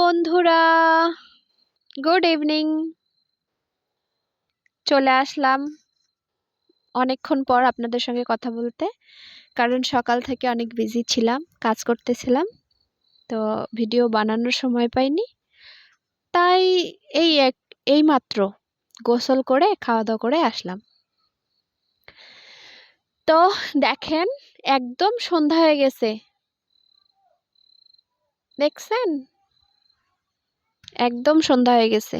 বন্ধুরা good evening চলে আসলাম অনেকক্ষণ পর আপনাদের সঙ্গে কথা বলতে, কারণ সকাল থেকে অনেক বিজি ছিলাম, কাজ করতেছিলাম, তো ভিডিও বানানোর সময় পাইনি। তাই এই এক, এই মাত্র গোসল করে খাওয়া দাওয়া করে আসলাম। তো দেখেন, একদম সন্ধ্যা হয়ে গেছে। দেখছেন? একদম সন্ধ্যা হয়ে গেছে।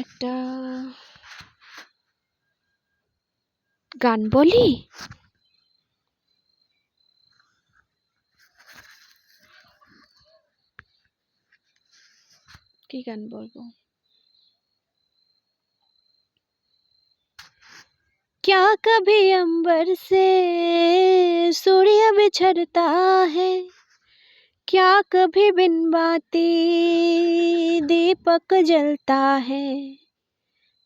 একটা গান বলি? কি গান বলব? क्या कभी अंबर से सूर्य बिछड़ता है? क्या कभी बिन बाती दीपक जलता है?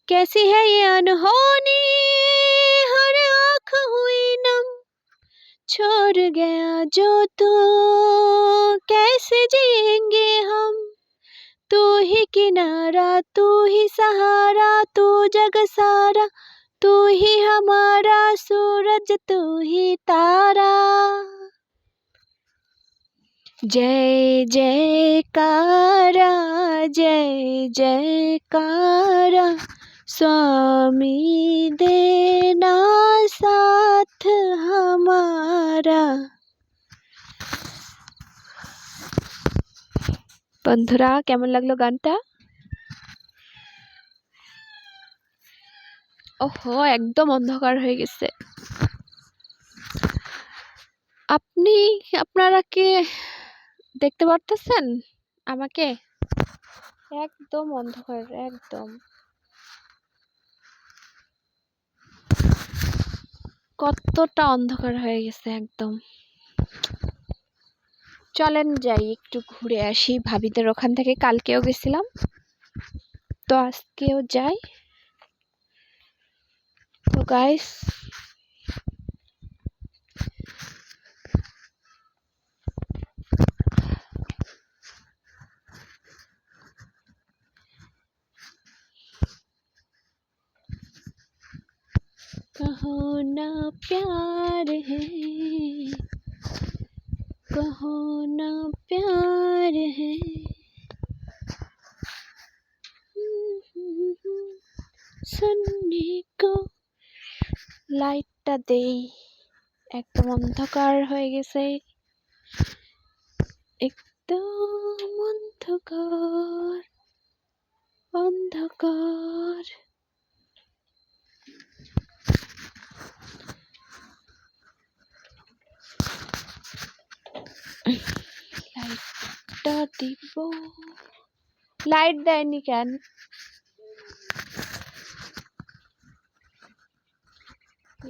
कैसी है ये अनहोनी? हर आँख हुई नम। छोड़ गया जो तू, कैसे जिएँगे हम? तू ही किनारा, तू ही सहारा, तू जग सारा। तू ही हमारा सूरज तू ही तारा जय जयकारा जय जयकारा स्वामी देना साथ हमारा বন্ধুরা কেমন লাগলো গানটা ওহো, একদম অন্ধকার হয়ে গেছে। আপনি, আপনারা কি দেখতে পারতেছেন আমাকে? একদম অন্ধকার, একদম। কতটা অন্ধকার হয়ে গেছে একদম। চলেন যাই, একটু ঘুরে আসি ভাবিদের ওখান থেকে। কালকেও গেছিলাম। তো আজকেও যাই। Hello guys. कहो ना प्यार है कहो ना प्यार है सुनने को লাইটটা দেই। একদম অন্ধকার হয়ে গেছে। একদম অন্ধকার অন্ধকার। লাইটটা দিব। লাইট দেয়নি কেন?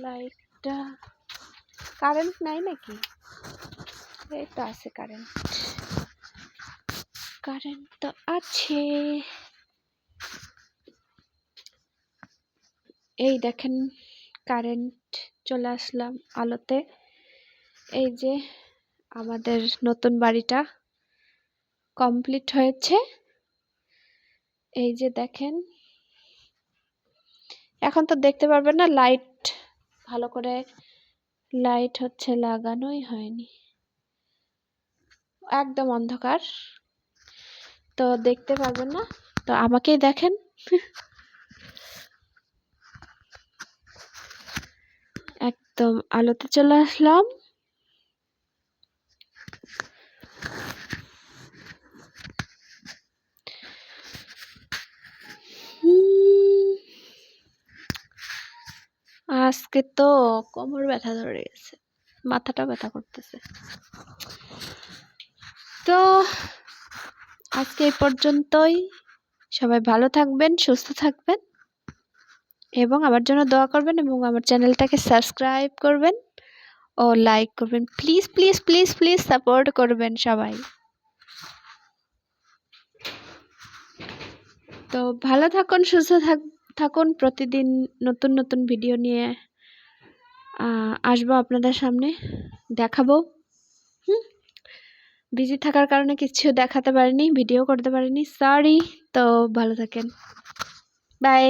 লাইটটা কারেন্ট নাই নাকি? এই তো আছে কারেন্ট। কারেন্ট তো আছে। এই দেখেন কারেন্ট চলে আসলাম আলোতে। এই যে আমাদের নতুন বাড়িটা কমপ্লিট হয়েছে। এই যে দেখেন, এখন তো দেখতে পারবেন না, লাইট ভালো করে লাইট হচ্ছে, লাগানোই হয়নি। একদম অন্ধকার। তো দেখতে পারবেন না? তো আমাকেই দেখেন। একদম আলোতে চলে আসলাম হুম, আজকে তো কোমর ব্যথা ধরে গেছে মাথাটা ব্যথা করতেছে। তো আজকে এই পর্যন্তই। সবাই ভালো থাকবেন, সুস্থ থাকবেন এবং আমার জন্য দোয়া করবেন এবং আমার চ্যানেলটাকে সাবস্ক্রাইব করবেন ও লাইক করবেন। Please please please please support করবেন সবাই। তো ভালো থাকুন, সুস্থ থাক থাকুন, প্রতিদিন নতুন নতুন ভিডিও নিয়ে আসব আপনাদের সামনে, দেখাবো। হুম? বিজি থাকার কারণে কিছু দেখাতে পারিনি ভিডিও করতে পারিনি সরি তো ভালো থাকেন। বাই